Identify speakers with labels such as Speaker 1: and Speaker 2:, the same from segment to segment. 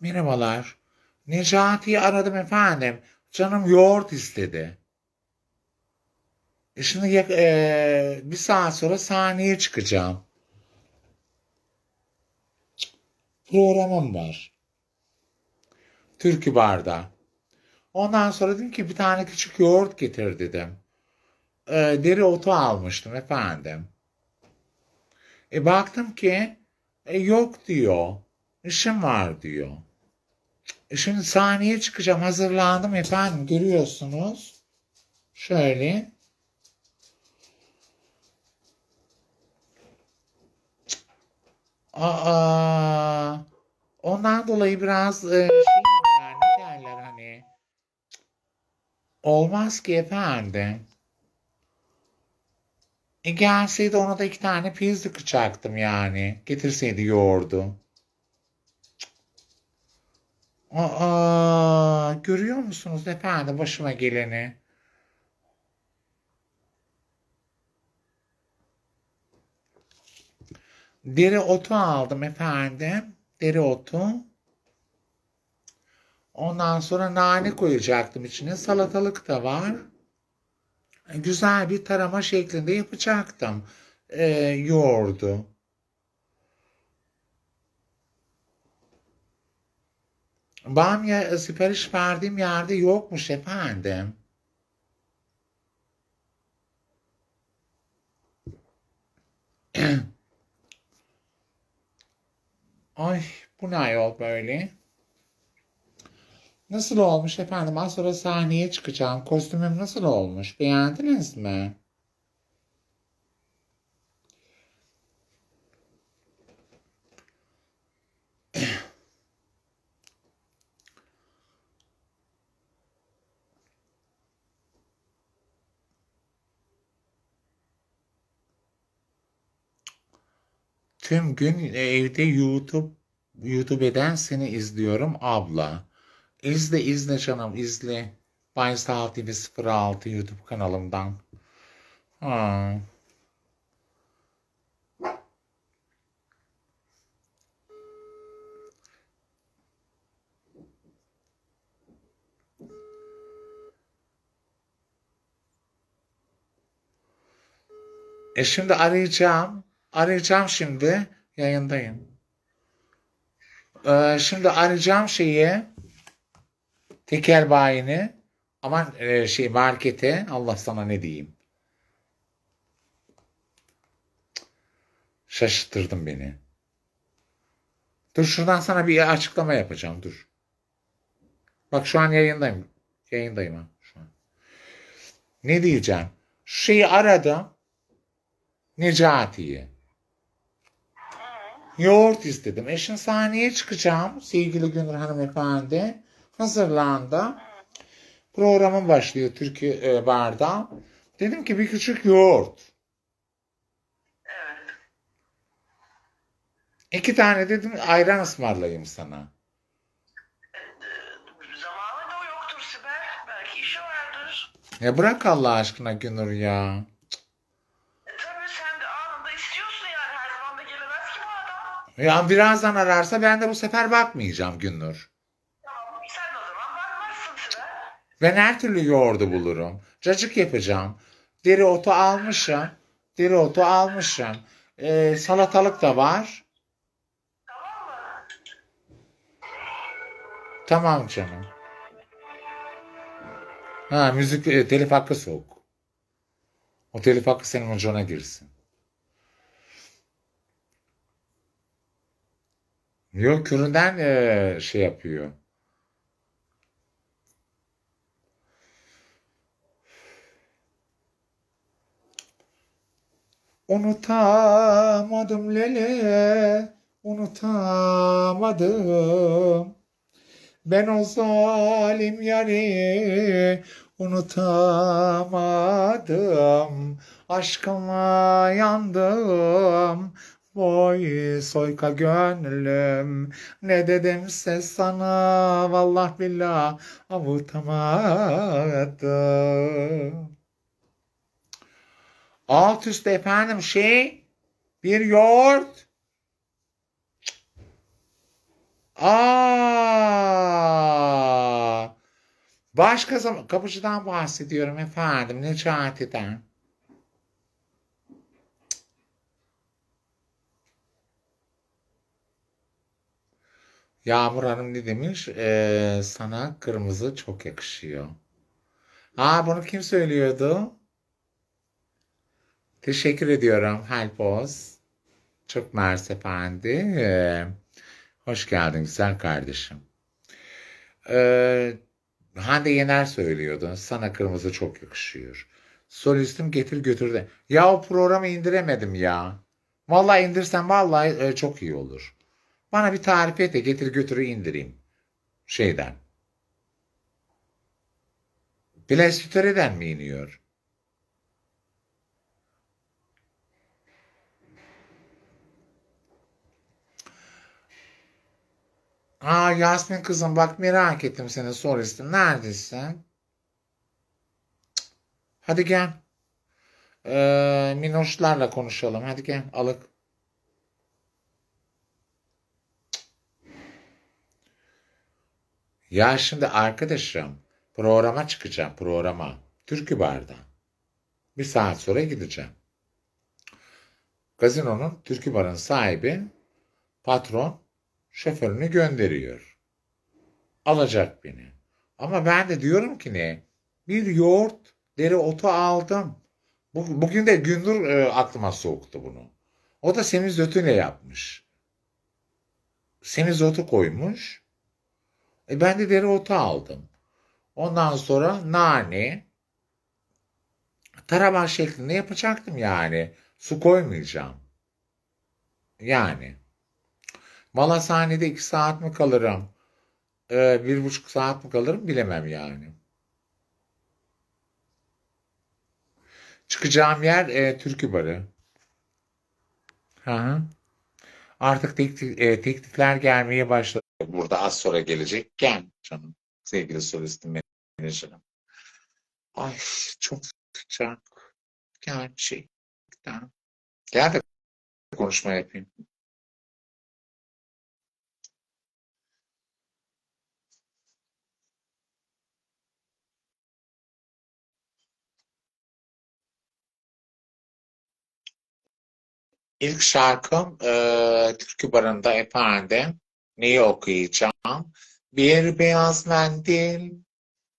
Speaker 1: Merhabalar. Necati'yi aradım efendim. Canım yoğurt istedi. E şimdi e, bir saat sonra sahneye çıkacağım. Programım var. Türkü Bar'da. Ondan sonra dedim ki bir tane küçük yoğurt getir dedim. E, deri otu almıştım efendim. E baktım ki e, yok diyor. İşim var diyor. Şimdi sahneye çıkacağım. Hazırlandım efendim. Görüyorsunuz. Şöyle. Aa, ondan dolayı biraz e, şey yani ne derler hani olmaz ki efendim. E gelseydi ona da iki tane pizza kıçaktım yani. Getirseydi yoğurdu. Aa, görüyor musunuz efendim başıma geleni? Deri otu aldım efendim. Deri otu. Ondan sonra nane koyacaktım içine. Salatalık da var. Güzel bir tarama şeklinde yapacaktım. Ee, yoğurdu. Bamya sipariş verdiğim yerde yokmuş efendim. Ay bu ne ayol böyle? Nasıl olmuş efendim? Az sonra sahneye çıkacağım. Kostümüm nasıl olmuş? Beğendiniz mi? Tüm gün evde YouTube YouTube'den seni izliyorum abla. İzle izle canım izle. Baysal TV 06 YouTube kanalımdan. Ha. E şimdi arayacağım. Arayacağım şimdi. Yayındayım. Ee, şimdi arayacağım şeyi. Tekel bayini. Aman e, şey markete. Allah sana ne diyeyim. Şaşırttırdın beni. Dur şuradan sana bir açıklama yapacağım. Dur. Bak şu an yayındayım. Yayındayım ha şu an. Ne diyeceğim? Şeyi aradım. Necati'yi. Yoğurt istedim. Eşin sahneye çıkacağım. Sevgili Günür hanımefendi. Hazırlandı. Programım başlıyor Türkü e, Bar'da. Dedim ki bir küçük yoğurt.
Speaker 2: Evet.
Speaker 1: İki tane dedim ayran ısmarlayayım sana.
Speaker 2: Zamanı da yoktur Sibel. Belki işi vardır.
Speaker 1: Ya bırak Allah aşkına Günür ya.
Speaker 2: E, tabii sen de anında istiyorsun yani. Her zaman da gelemez ki bu adam.
Speaker 1: Ya birazdan ararsa ben de bu sefer bakmayacağım Günür.
Speaker 2: Tamam sen o zaman bakmazsın Sibel.
Speaker 1: Ben her türlü yoğurdu bulurum. Cacık yapacağım. Deri otu almışım. Deri otu almışım. Ee, salatalık da var.
Speaker 2: Tamam mı?
Speaker 1: Tamam canım. Ha müzik e, telif hakkı sok. O telif hakkı senin ucuna girsin. Yok küründen e, şey yapıyor. Unutamadım lele, unutamadım. Ben o zalim yari unutamadım. Aşkıma yandım. Boy soyka gönlüm. Ne dedimse sana vallah billah avutamadım. Alt üst efendim şey bir yoğurt. Aa! Başka zaman kapıcıdan bahsediyorum efendim. Necati'den. Yağmur Hanım ne demiş? Ee, sana kırmızı çok yakışıyor. Aa bunu kim söylüyordu? Teşekkür ediyorum Helpos. Çok mersi efendi. Ee, hoş geldin güzel kardeşim. Ee, Hande Yener söylüyordu. Sana kırmızı çok yakışıyor. Solistim getir götür de. Ya o programı indiremedim ya. Vallahi indirsem vallahi e, çok iyi olur. Bana bir tarif et de getir götürü indireyim. Şeyden. Plastüteriden mi iniyor? Aa Yasmin kızım bak merak ettim senin solistin. Neredesin? Hadi gel. Ee, minnoşlarla konuşalım. Hadi gel alık. Ya şimdi arkadaşım programa çıkacağım programa. Türkü Bar'da. Bir saat sonra gideceğim. Gazinonun Türkü Bar'ın sahibi patron şoförünü gönderiyor. Alacak beni. Ama ben de diyorum ki ne? Bir yoğurt dereotu aldım. Bu- Bugün de Gündür e, aklıma soktu bunu. O da semizotuyla yapmış. Semizotu koymuş. E ben de dereotu aldım. Ondan sonra nane, taraman şeklinde yapacaktım yani. Su koymayacağım. Yani. Malasahanede iki saat mi kalırım? Ee, bir buçuk saat mi kalırım bilemem yani. Çıkacağım yer e, Türkü Barı. Hı hı. Artık teklif, e, teklifler gelmeye başladı. Burada az sonra gelecek. Gel canım. Sevgili solistim menajerim. Ay çok sıcak. Gerçekten. Gel de konuşma yapayım. İlk şarkım e, Türkü Barı'nda efendim. Neyi okuyacağım? Bir beyaz mendil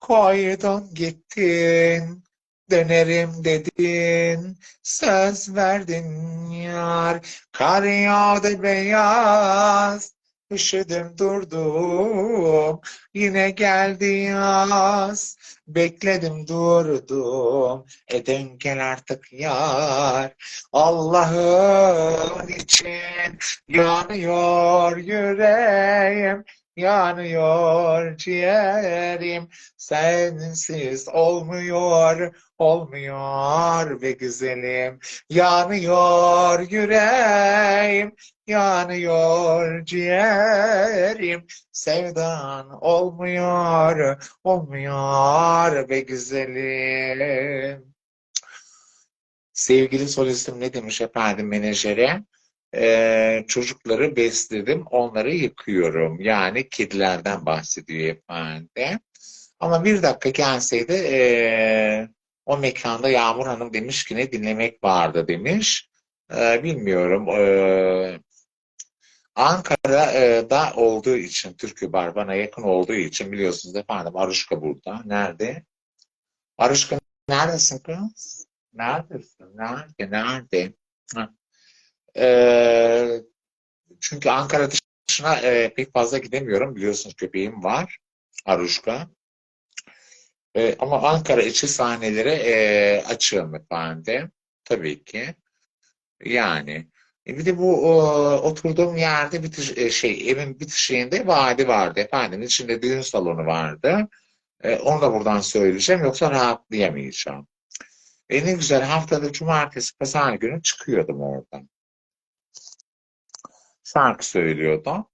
Speaker 1: koydun gittin. Dönerim dedin. Söz verdin yar. Kar yağdı beyaz. Üşüdüm durdum. Yine geldi yaz. Bekledim durdum. E dön gel artık yar. Allah'ın için yanıyor yüreğim, yanıyor ciğerim. Sensiz olmuyor, olmuyor be güzelim. Yanıyor yüreğim, yanıyor ciğerim. Sevdan olmuyor, olmuyor be güzelim. Sevgili solistim ne demiş efendim menajere? Ee, çocukları besledim, onları yıkıyorum. Yani kedilerden bahsediyor efendim. Ama bir dakika gelseydi ee, o mekanda Yağmur Hanım demiş ki ne dinlemek vardı demiş. Ee, bilmiyorum. Ee, Ankara'da olduğu için Türkü Bar bana yakın olduğu için biliyorsunuz efendim Aruşka burada. Nerede? Aruşka neredesin kız? Neredesin? Nerede? Nerede? Ha. Ee, çünkü Ankara dışına e, pek fazla gidemiyorum. Biliyorsunuz köpeğim var. Aruşka. Ee, ama Ankara içi sahnelere e, açığım efendim. Tabii ki. Yani. E, bir de bu o, oturduğum yerde bitiş, e, şey evin bitişiğinde vadi vardı efendim. İçinde düğün salonu vardı. E, onu da buradan söyleyeceğim. Yoksa rahatlayamayacağım. E ne güzel haftada cumartesi, pazar günü çıkıyordum oradan. Şarkı söylüyordum.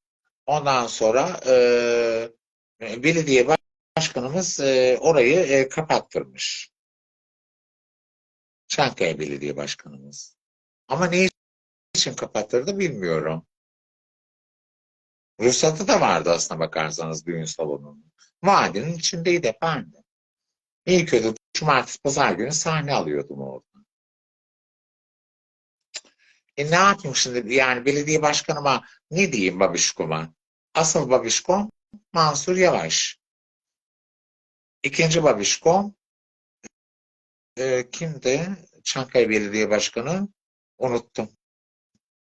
Speaker 1: Ondan sonra e, belediye başkanımız e, orayı e, kapattırmış. Çankaya Belediye Başkanımız. Ama ne için kapattırdı bilmiyorum. Ruhsatı da vardı aslına bakarsanız düğün salonunun. Vadinin içindeydi efendim. İyi kötü cumartesi pazar günü sahne alıyordum orada. E ne yapayım şimdi yani belediye başkanıma ne diyeyim babişkoma? Asıl babişkom Mansur Yavaş. İkinci babişkom e, kimdi? Çankaya Belediye Başkanı. Unuttum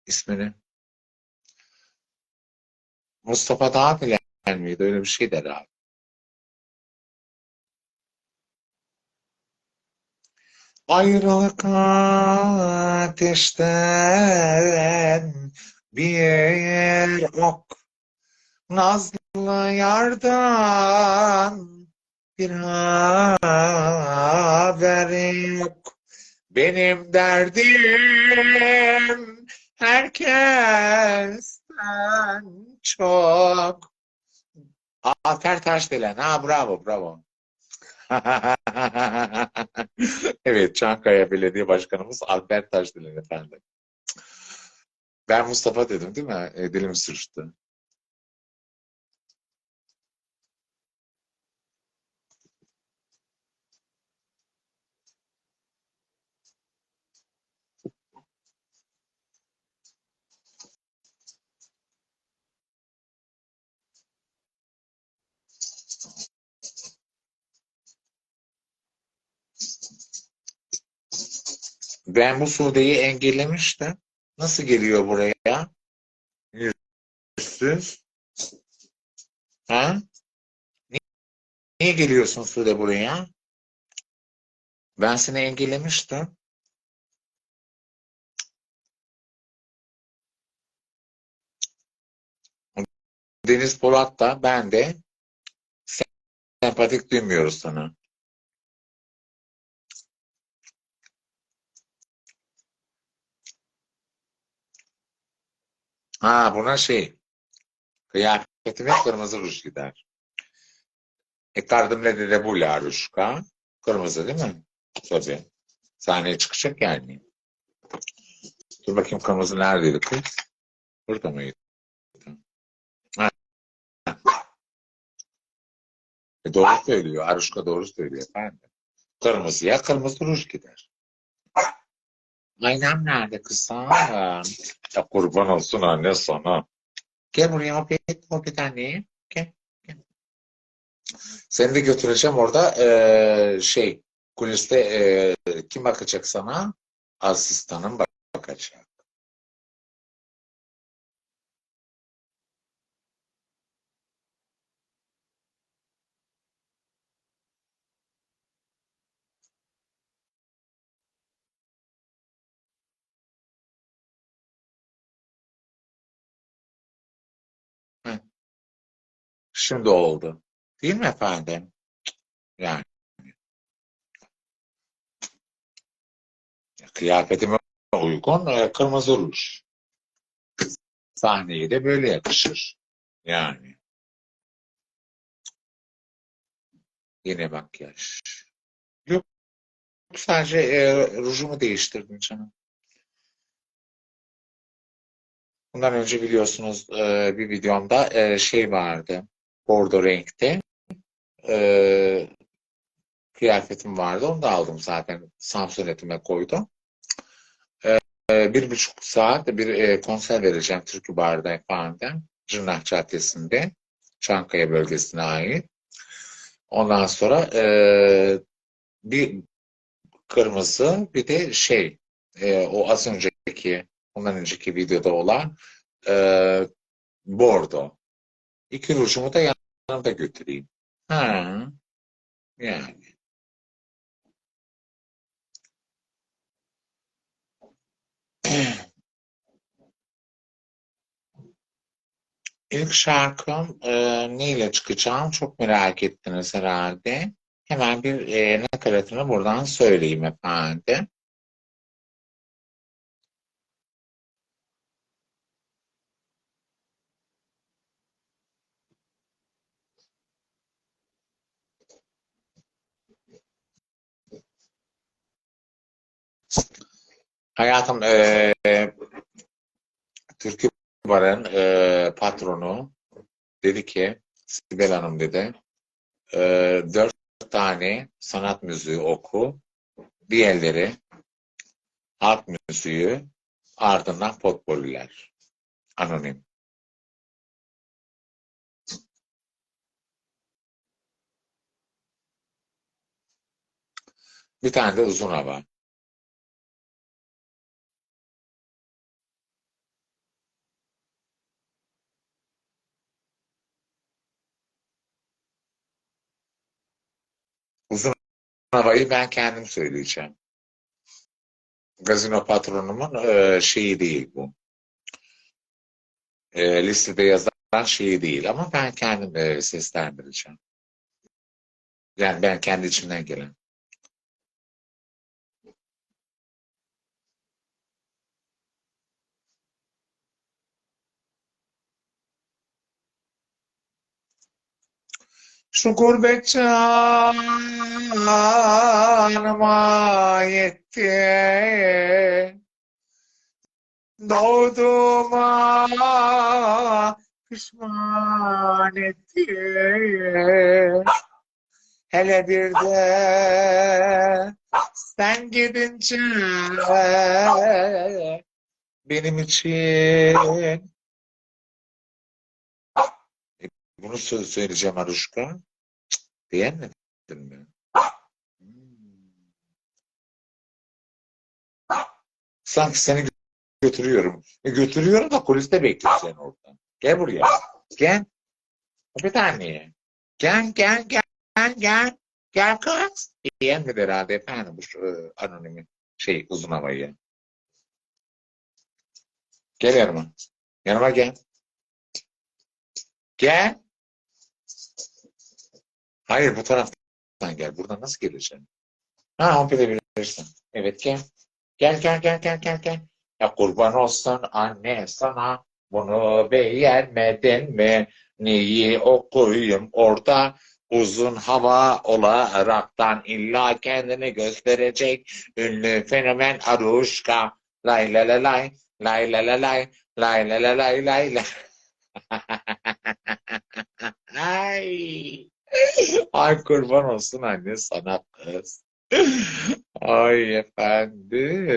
Speaker 1: ismini. Mustafa Dağbilen miydi? Öyle bir şey der Ayrılık ateşten bir ok Nazlı yardan bir haber yok Benim derdim herkesten çok Alper Taşdelen. Ha bravo bravo. Evet, Çankaya Belediye Başkanımız Alper Taşdelen efendim. Ben Mustafa dedim değil mi? E, dilim sürçtü. Ben bu Sude'yi engellemiştim. Nasıl geliyor buraya? Yüzsüz. Ha? Ni- Niye geliyorsun Sude buraya? Ben seni engellemiştim. Deniz Polat da ben de sempatik duymuyoruz sana. Ha buna şey kıyafetime kırmızı ruj gider. E kardımle de bu laruşka. Kırmızı değil mi? Tabii. Sahneye çıkacak yani. Dur bakayım kırmızı neredeydi kız? Burada mıydı? Ha. E doğru söylüyor. Aruşka doğru söylüyor efendim. Kırmızıya kırmızı ruj gider. Aynam nerede kızım? Ya kurban olsun anne sana. Gel buraya muhabbet, muhabbet anne. Gel, gel. Seni de götüreceğim orada eee, şey kuliste eee, kim bakacak sana? Asistanım bak- bakacak. Şimdi oldu. Değil mi efendim? Yani kıyafetime uygun eee, kırmızı ruj. Sahneye de böyle yakışır. Yani yine makyaj. Yok sadece eee, rujumu değiştirdim canım. Bundan önce biliyorsunuz eee, bir videomda eee, şey vardı. Bordo renkte. Eee, kıyafetim vardı. Onu da aldım zaten. Samsunetime koydum. Eee, bir buçuk saat bir eee, konser vereceğim Türkü Bar'da efendim. Cırnak Caddesi'nde. Çankaya bölgesine ait. Ondan sonra eee, bir kırmızı bir de şey eee, o az önceki ondan önceki videoda olan eee, bordo. İki rujumu da yanımda götüreyim. Ha, yani. İlk şarkım e, neyle çıkacağım çok merak ettiniz herhalde. Hemen bir e, nakaratını buradan söyleyeyim efendim. Hayatım e, Türkü Bar'ın e, patronu Dedi ki Sibel Hanım dedi e, dört tane sanat müziği oku. Diğerleri halk müziği ardından potpoliler. Anonim. Bir tane de uzun hava. Uzun havayı ben kendim söyleyeceğim. Gazino patronumun e, şeyi değil bu. E, listede yazan şeyi değil ama ben kendim e, seslendireceğim. Yani ben kendi içimden gelen. Yetti. Doğduğuma pişman etti. Hele bir de sen gidince benim için bunu sö- söyleyeceğim Aruşka. Beğenmedin mi? Sanki seni gö- götürüyorum. E, götürüyorum da kuliste bekliyor seni orada. Gel buraya. Gel. Bir tane. Gel gel gel gel gel. Kız. Beğenmedi herhalde efendim bu şu, e, anonimin şey uzun havayı. Gel yanıma. Yanıma gel. Gel. Hayır bu taraftan gel. Buradan nasıl geleceksin? Ha on verirsin. Evet gel. Gel gel gel gel gel gel. Ya kurban olsun anne sana bunu beğenmedin mi? Neyi okuyayım orada? Uzun hava olaraktan illa kendini gösterecek ünlü fenomen Aruşka. Lay la la lay, lay la la lay, lay la la lay lay lay. Ay. Ay kurban olsun anne sana kız. Ay efendim.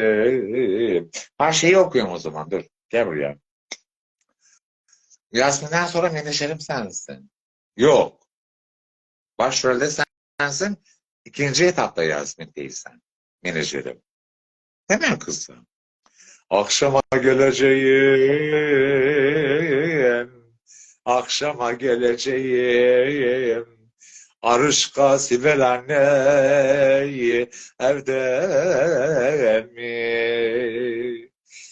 Speaker 1: Ha şeyi okuyorum o zaman dur. Gel buraya. Yasmin'den sonra menajerim sensin. Yok. Başrolde sensin. İkinci etapta Yasmin değilsen. Menajerim. Hemen kızım. Akşama geleceğim. Akşama geleceğim. Arışka Sibel anneyi evde mi?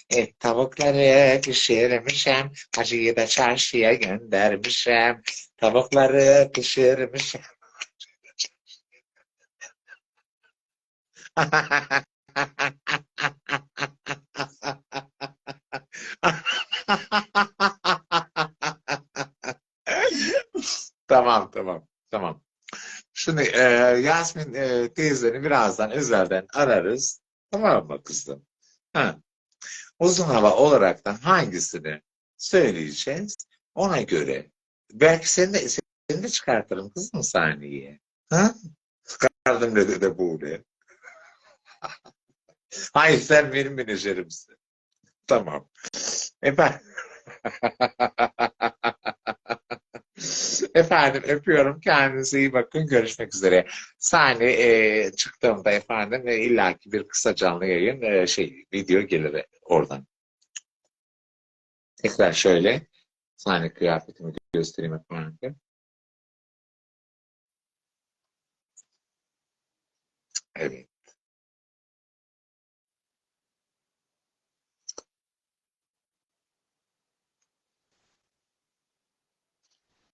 Speaker 1: Et tavukları pişirmişem, hacıyı da çarşıya göndermişem. Tavukları pişirmişem. Tamam, tamam, tamam. Şimdi e, Yasmin e, teyzeni birazdan özelden ararız. Tamam mı kızım? Ha. Uzun hava olarak da hangisini söyleyeceğiz ona göre. Belki seni de, seni de çıkartırım kızım sahneye. Ha? Çıkardım dedi de böyle. Hayır sen benim menajerimsin. Tamam. Efendim. Efendim öpüyorum. Kendinize iyi bakın. Görüşmek üzere. Sahne e, çıktığımda efendim e, illaki bir kısa canlı yayın e, şey video gelir oradan. Tekrar şöyle sahne kıyafetimi göstereyim efendim. Evet.